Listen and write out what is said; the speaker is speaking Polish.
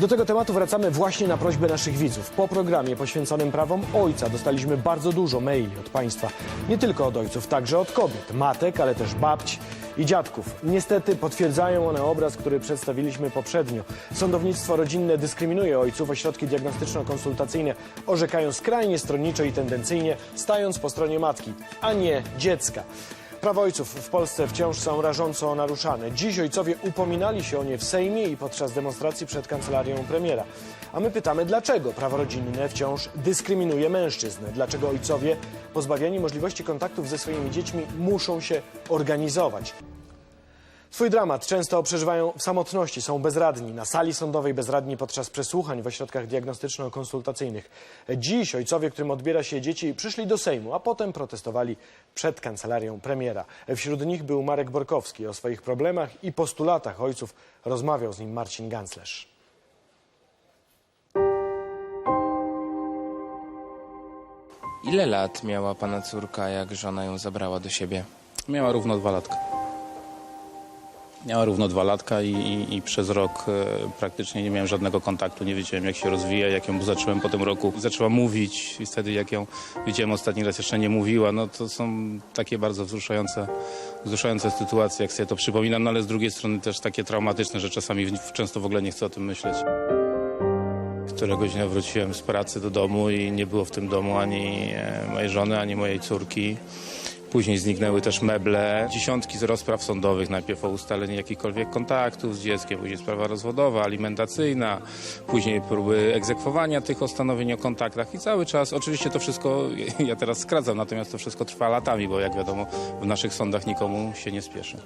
Do tego tematu wracamy właśnie na prośbę naszych widzów. Po programie poświęconym prawom ojca dostaliśmy bardzo dużo maili od Państwa. Nie tylko od ojców, także od kobiet, matek, ale też babć i dziadków. Niestety potwierdzają one obraz, który przedstawiliśmy poprzednio. Sądownictwo rodzinne dyskryminuje ojców, ośrodki diagnostyczno-konsultacyjne orzekają skrajnie stronniczo i tendencyjnie, stając po stronie matki, a nie dziecka. Prawa ojców w Polsce wciąż są rażąco naruszane. Dziś ojcowie upominali się o nie w Sejmie i podczas demonstracji przed kancelarią premiera. A my pytamy, dlaczego prawo rodzinne wciąż dyskryminuje mężczyzn? Dlaczego ojcowie pozbawiani możliwości kontaktów ze swoimi dziećmi muszą się organizować? Swój dramat często przeżywają w samotności, są bezradni, na sali sądowej bezradni podczas przesłuchań w ośrodkach diagnostyczno-konsultacyjnych. Dziś ojcowie, którym odbiera się dzieci, przyszli do Sejmu, a potem protestowali przed kancelarią premiera. Wśród nich był Marek Borkowski. O swoich problemach i postulatach ojców rozmawiał z nim Marcin Ganclerz. Ile lat miała pana córka, jak żona ją zabrała do siebie? Miała równo dwa latka. Miała równo dwa latka i, i, i przez rok e, praktycznie nie miałem żadnego kontaktu, nie wiedziałem jak się rozwija, jak ją zacząłem po tym roku. Zaczęła mówić i wtedy jak ją widziałem ostatni raz jeszcze nie mówiła, no to są takie bardzo wzruszające, wzruszające sytuacje, jak sobie to przypominam, no ale z drugiej strony też takie traumatyczne, że czasami często w ogóle nie chcę o tym myśleć. Któregoś dnia wróciłem z pracy do domu i nie było w tym domu ani e, mojej żony, ani mojej córki. Później zniknęły też meble, dziesiątki z rozpraw sądowych, najpierw o ustalenie jakichkolwiek kontaktów z dzieckiem, później sprawa rozwodowa, alimentacyjna, później próby egzekwowania tych postanowień o kontaktach i cały czas, oczywiście to wszystko, ja teraz skracam, natomiast to wszystko trwa latami, bo jak wiadomo w naszych sądach nikomu się nie spieszy.